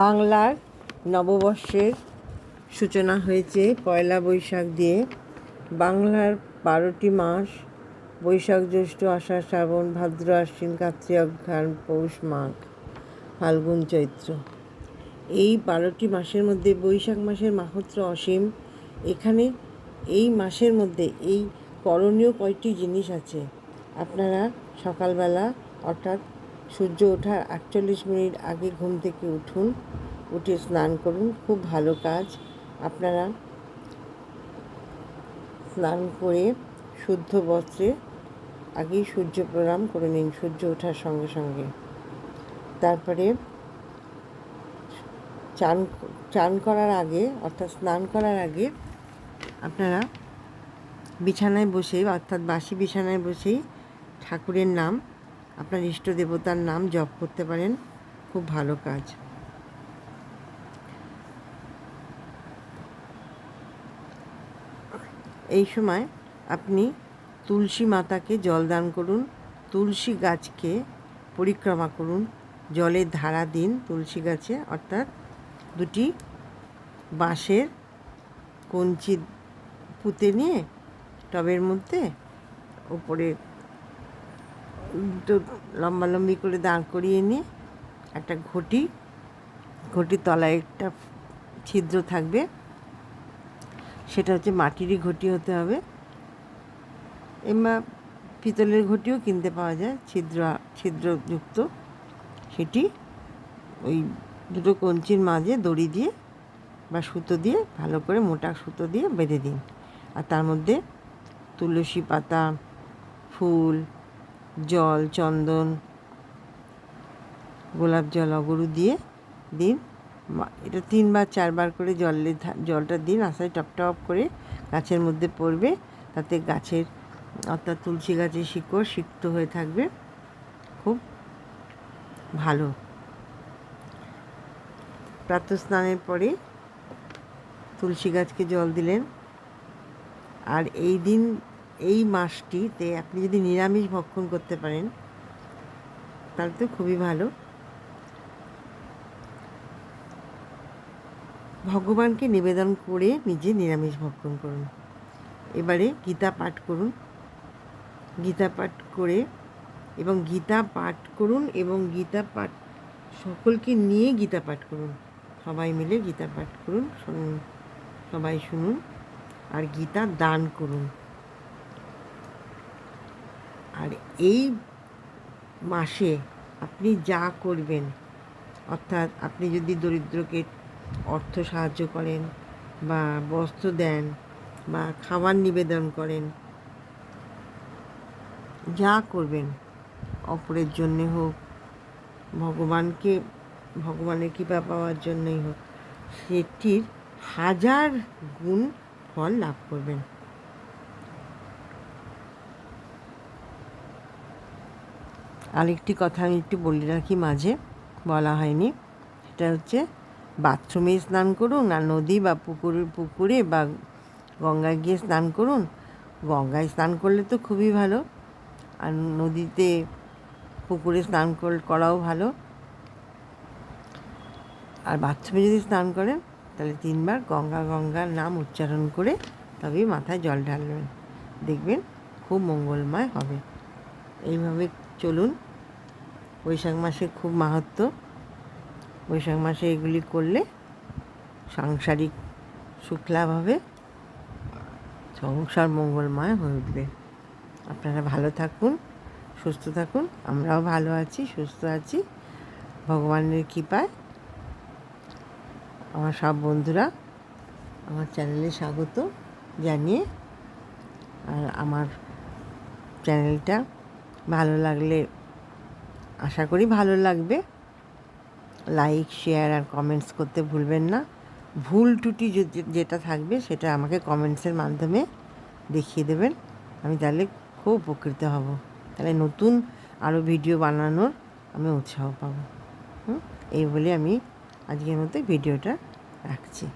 বাংলার নববর্ষের সূচনা হয়েছে পয়লা বৈশাখ দিয়ে। বাংলার বারোটি মাস, বৈশাখ জ্যৈষ্ঠ, আষাঢ়, শ্রাবণ, ভাদ্র, আশ্বিন, কার্তিক, অঘ্রাণ, পৌষ, মাঘ, ফাল্গুন, চৈত্র। এই বারোটি মাসের মধ্যে বৈশাখ মাসের মাহাত্র অসীম। এখানে এই মাসের মধ্যে এই করণীয় কয়টি জিনিস আছে? আপনারা সকালবেলা অর্থাৎ সূর্য ওঠার আটচল্লিশ মিনিট আগে ঘুম থেকে উঠুন, উঠে স্নান করুন, খুব ভালো কাজ। আপনারা স্নান করে শুদ্ধ বস্ত্রে আগেই সূর্য প্রণাম করে নিন, সূর্য ওঠার সঙ্গে সঙ্গে। তারপরে চান চান করার আগে, অর্থাৎ স্নান করার আগে আপনারা বিছানায় বসে অর্থাৎ বাসি বিছানায় বসেই ঠাকুরের নাম আপনার ইষ্ট দেবতার নাম জপ করতে পারেন। খুব ভালো কাজ। এই সময় আপনি তুলসী মাতাকে জল দান করুন, তুলসী গাছকে পরিক্রমা করুন জলের ধারা দিন তুলসী গাছে, অর্থাৎ দুটি বাঁশের কঞ্চি পুঁতে নিয়ে টবের মধ্যে ওপরে দুটো লম্বালম্বি করে দাঁড় করিয়ে নিয়ে একটা ঘটি ঘটির তলায় একটা ছিদ্র থাকবে। সেটা হচ্ছে মাটিরই ঘটি হতে হবে। এমা পিতলের ঘটিও কিনতে পাওয়া যায়, ছিদ্র, ছিদ্রযুক্ত সেটি। ওই দুটো কঞ্চির মাঝে দড়ি দিয়ে বা সুতো দিয়ে ভালো করে মোটা সুতো দিয়ে বেঁধে দিন। আর তার মধ্যে তুলসী পাতা, ফুল জল, চন্দন, গোলাপ জল, অগরু দিয়ে দিন। এটা তিনবার, চারবার করে জলে জলটা দিন। আস্তে টপ টপ করে গাছের মধ্যে পড়বে। তাতে গাছের, অর্থাৎ তুলসী গাছের শিকড় সিক্ত হয়ে থাকবে। খুব ভালো। প্রাতঃস্নানের পরে তুলসী গাছকে জল দিলেন। আর এই দিন এই মাসটিতে আপনি যদি নিরামিষ ভক্ষণ করতে পারেন, তাহলে তো খুবই ভালো। ভগবানকে নিবেদন করে নিজে নিরামিষ ভক্ষণ করুন। এবারে গীতা পাঠ করুন। গীতা পাঠ করে এবং গীতা পাঠ করুন এবং গীতা পাঠ সকলকে নিয়ে গীতা পাঠ করুন। সবাই মিলে গীতা পাঠ করুন সবাই শুনুন, আর গীতা দান করুন। আর এই মাসে আপনি যা করবেন, অর্থাৎ আপনি যদি দরিদ্রকে অর্থ সাহায্য করেন বা বস্ত্র দেন বা খাবার নিবেদন করেন, যা করবেন, অপরের জন্যে হোক, ভগবানকে, ভগবানের কৃপা পাওয়ার জন্যই হোক, সেটির হাজার গুণ ফল লাভ করবেন। আরেকটি কথা আমি একটু বলে রাখি মাঝে, বলা হয়নি। সেটা হচ্ছে, বাথরুমে স্নান করুন আর নদী বা পুকুরে পুকুরে বা গঙ্গায় গিয়ে স্নান করুন। গঙ্গায় স্নান করলে তো খুবই ভালো, আর নদীতে, পুকুরে স্নান করাও ভালো। আর বাথরুমে যদি স্নান করেন, তাহলে তিনবার গঙ্গা, গঙ্গার নাম উচ্চারণ করে তবেই মাথায় জল ঢালবেন। দেখবেন খুব মঙ্গলময় হবে। এইভাবে চলুন, বৈশাখ মাসে খুব মাহাত্ম। বৈশাখ মাসে এগুলি করলে সাংসারিক সুখ লাভ হবে সংসার মঙ্গলময় হয়ে উঠবে। আপনারা ভালো থাকুন, সুস্থ থাকুন, আমরাও ভালো আছি, সুস্থ আছি। ভগবানের কৃপায় আমার সব বন্ধুরা আমার চ্যানেলে স্বাগত জানিয়ে আর আমার চ্যানেলটা ভালো লাগলে আশা করি ভালো লাগবে। লাইক শেয়ার আর কমেন্টস করতে ভুলবেন না। ভুল টুটি যেটা থাকবে সেটা আমাকে কমেন্টসের মাধ্যমে দেখিয়ে দেবেন। আমি তাহলে খুব উপকৃত হব। তাহলে নতুন আরও ভিডিও বানানোর আমি উৎসাহ পাবো। হুম? এই বলে আমি আজকের মতো ভিডিওটা রাখছি।